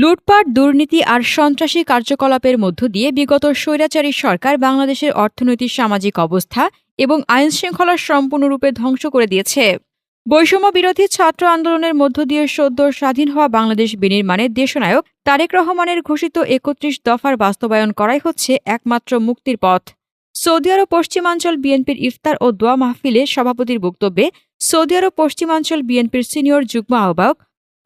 লুটপাট, দুর্নীতি আর সন্ত্রাসী কার্যকলাপের মধ্য দিয়ে বিগত স্বৈরাচারী সরকার বাংলাদেশের অর্থনৈতিক সামাজিক অবস্থা এবং আইন শৃঙ্খলা সম্পূর্ণরূপে ধ্বংস করে দিয়েছে। বৈষম্য বিরোধী ছাত্র আন্দোলনের মধ্য দিয়ে সদ্য স্বাধীন হওয়া বাংলাদেশ বিনির্মাণে দেশনায়ক তারেক রহমানের ঘোষিত একত্রিশ দফার বাস্তবায়ন করাই হচ্ছে একমাত্র মুক্তির পথ। সৌদি আরব পশ্চিমাঞ্চল বিএনপির ইফতার ও দোয়া মাহফিলে সভাপতির বক্তব্যে সৌদি আরব পশ্চিমাঞ্চল বিএনপির সিনিয়র যুগ্ম আহ্বায়ক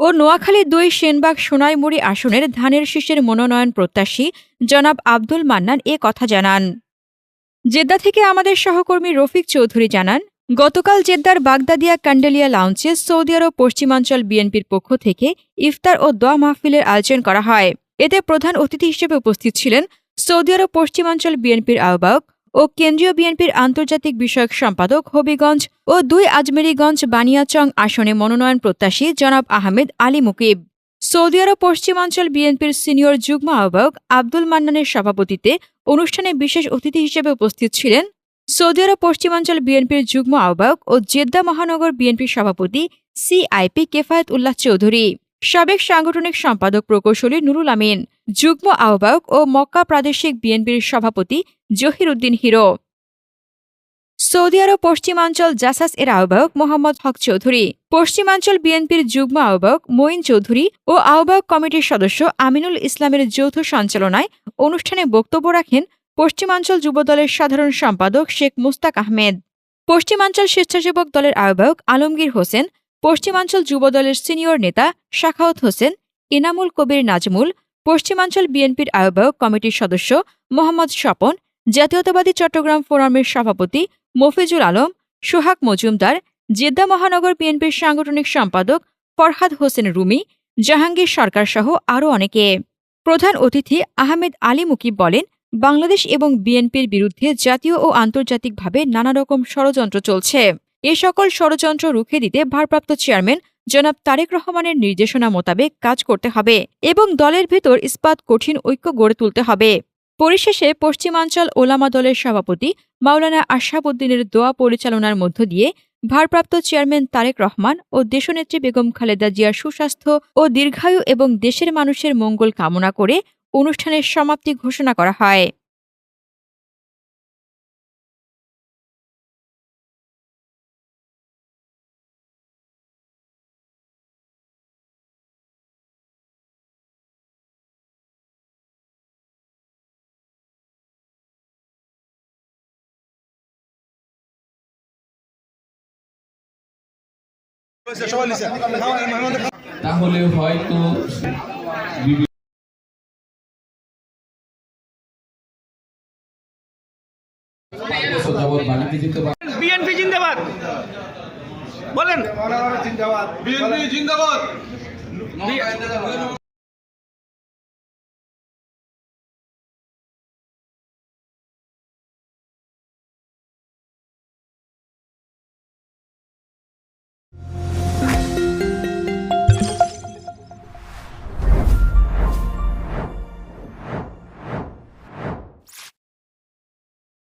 ও নোয়াখালী দুই সেনবাগ সোনাইমুড়ি আসনের ধানের শীষের মনোনয়ন প্রত্যাশী জনাব আব্দুল মান্নান এ কথা জানান। জেদ্দা থেকে আমাদের সহকর্মী রফিক চৌধুরী জানান, গতকাল জেদ্দার বাগদাদিয়া কান্ডেলিয়া লাউঞ্জে সৌদি আরব পশ্চিমাঞ্চল বিএনপির পক্ষ থেকে ইফতার ও দোয়া মাহফিলের আয়োজন করা হয়। এতে প্রধান অতিথি হিসেবে উপস্থিত ছিলেন সৌদি আরব পশ্চিমাঞ্চল বিএনপির আহ্বায়ক ও কেন্দ্রীয় বিএনপির আন্তর্জাতিক বিষয়ক সম্পাদক হবিগঞ্জ ও দুই আজমেরিগঞ্জ বানিয়াচং আসনে মনোনয়ন প্রত্যাশী জনাব আহমেদ আলী মুকিব। সৌদি আরব পশ্চিমাঞ্চল বিএনপির সিনিয়র যুগ্ম আহ্বায়ক আব্দুল মান্নানের সভাপতিতে অনুষ্ঠানে বিশেষ অতিথি হিসেবে উপস্থিত ছিলেন সৌদি আরব পশ্চিমাঞ্চল বিএনপির যুগ্ম আহ্বায়ক ও জেদ্দা মহানগর বিএনপির সভাপতি সিআইপি কেফায়েত উল্লাহ চৌধুরী। সাবেক সাংগঠনিক সম্পাদক প্রকৌশলী নুরুল আমিন। যুগ্ম আহ্বায়ক ও মক্কা প্রাদেশিক বিএনপির সভাপতি Zahir Uddin hero. Saudi Arab পশ্চিমাঞ্চল জাসাস এর আহ্বায়ক মোহাম্মদ হক চৌধুরী। পশ্চিমাঞ্চল বিএনপির যুগ্ম আহ্বায়ক মঈন চৌধুরী ও আহ্বায়ক কমিটির সদস্য আমিনুল ইসলামের যৌথ সঞ্চালনায় অনুষ্ঠানে বক্তব্য রাখেন পশ্চিমাঞ্চল যুবদলের সাধারণ সম্পাদক শেখ মুস্তাক আহমেদ। পশ্চিমাঞ্চল স্বেচ্ছাসেবক দলের আহ্বায়ক আলমগীর হোসেন, পশ্চিমাঞ্চল যুবদলের সিনিয়র নেতা শাখাওয়াত হোসেন ইনামুল কবির নাজমুল পশ্চিমাঞ্চল বিএনপির আহ্বায়ক কমিটির সদস্য মোহাম্মদ স্বপন, জাতীয়তাবাদী চট্টগ্রাম ফোরামের সভাপতি মফিজুল আলম, সোহাগ মজুমদার, জেদ্দা মহানগর বিএনপির সাংগঠনিক সম্পাদক ফরহাদ হোসেন রুমি, জাহাঙ্গীর সরকার সহ আরও অনেকে। প্রধান অতিথি আহমেদ আলী মুকিব বলেন, বাংলাদেশ এবং বিএনপির বিরুদ্ধে জাতীয় ও আন্তর্জাতিকভাবে নানা রকম ষড়যন্ত্র চলছে। এ সকল ষড়যন্ত্র রুখে দিতে ভারপ্রাপ্ত চেয়ারম্যান জনাব তারেক রহমানের নির্দেশনা মোতাবেক কাজ করতে হবে এবং দলের ভেতর ইস্পাত কঠিন ঐক্য গড়ে তুলতে হবে। পরিশেষে পশ্চিমাঞ্চল ওলামা দলের সভাপতি মাওলানা আশহাবুদ্দিনের দোয়া পরিচালনার মধ্য দিয়ে ভারপ্রাপ্ত চেয়ারম্যান তারেক রহমান ও দেশনেত্রী বেগম খালেদা জিয়ার সুস্বাস্থ্য ও দীর্ঘায়ু এবং দেশের মানুষের মঙ্গল কামনা করে অনুষ্ঠানের সমাপ্তি ঘোষণা করা হয়। তাহলে হয়তো বিএনপি জিন্দাবাদ। বলেন। বিএনপি জিন্দাবাদ।